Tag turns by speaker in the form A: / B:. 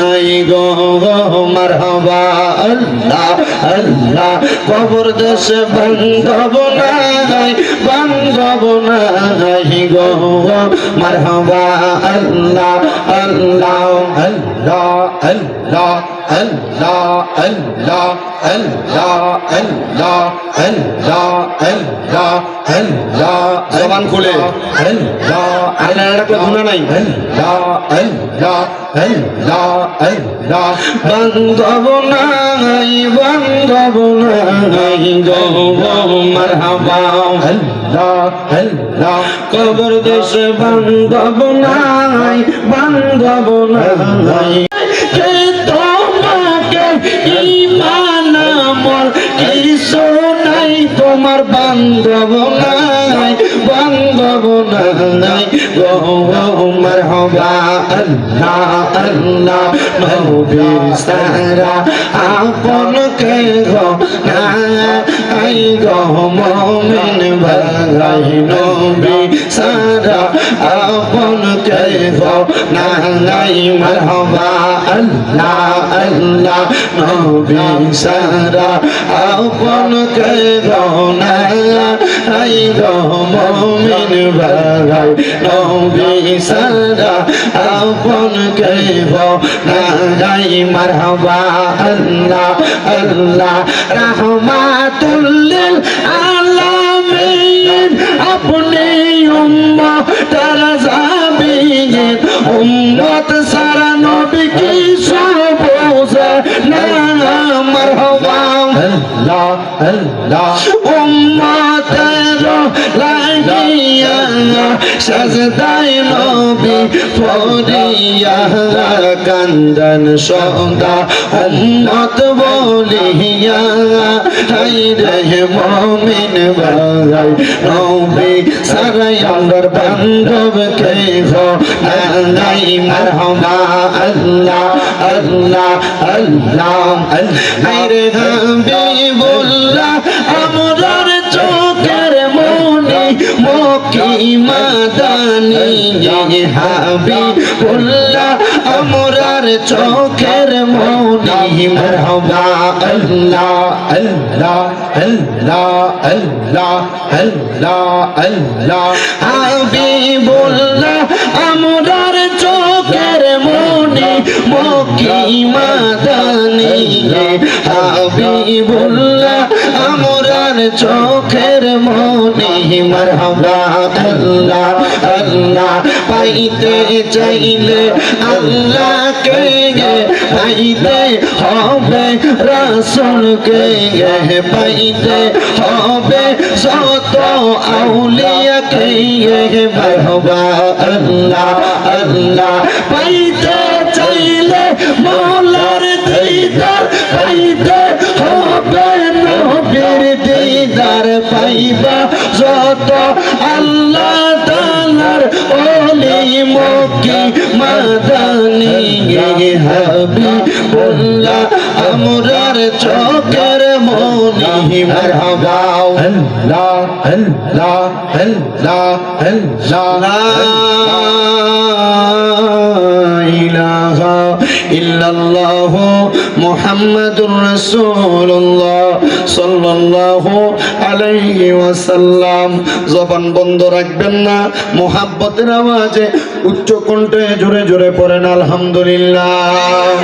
A: নাই গো, মারহাবা আল্লাহ আল্লাহ। কবর দেশে বান্ধব নাই বান্ধব নাই গো, মারহাবা আল্লাহ আল্লাহ আল্লাহ আল্লাহ আল্লাহ আল্লাহ।
B: জবান খুলে আপনার একটা গুণা নাই
A: বান্ধব নাই বান্ধব নাই গৌরব মারহাবা কবর দেশে বান্ধব নাই বান্ধব নাই مرحبا اللہ اللہ محبی سہرا اپن کے گو آئی گو مومن بھلائی نبی سہرا اپن کے گو نائی مرحبا اللہ اللہ محبی سہرا اپن کے گو نائی গো মমিন ভাই নবী সারা আপন কে গো নাই মারহাবা আল্লাহ আল্লাহ রহমাতুল্লিল আলামিন আপনি উম্মত তার জাবিন উম্মত সারা নবী কি সব না মারহাবা আল্লাহ আল্লাহ উম্মতের লাগিয়া সাজদাই নবী ফরিয়া কান্দন সদা উম্মত বলিয়া। হাই রে মমিন ভাই নবী সারাই আমার বান্ধব কে নাই মারহামা। আল্লাহ আল্লাহ আল্লাহ হাই রে হাবিবুল্লাহ মকি মাদানি হাবিবুল্লাহ আমরার চোখের মনি। মারহাবা আল্লাহ আল্লাহ আল্লাহ আল্লাহ আল্লাহ আল্লাহ। হাবিবুল্লাহ আমরার চোখের মনি। মকি মাদানি হাবিবুল্লাহ আমরার চোখের মনি মারহাবা আল্লাহ আল্লাহ পাইতে চাইলে আল্লাহকে পাইতে হবে রাসূলকে পাইতে হবে যত আউলিয়াকে মারহাবা আল্লাহ আল্লাহ পাইতে যত আল্লাহ তালার ওলি মকি মাদানি হাবি বললা আমরার চকের মনি মারহাবা। আল্লাহ আল্লাহ আল্লাহ। আল্লাহ। ইলাহা ইল্লাল্লাহ মুহাম্মাদুর জবান বন্ধ রাখবেন না, মোহাব্বতের আওয়াজে উচ্চ কণ্ঠে জোরে জোরে পড়েন, আলহামদুলিল্লাহ।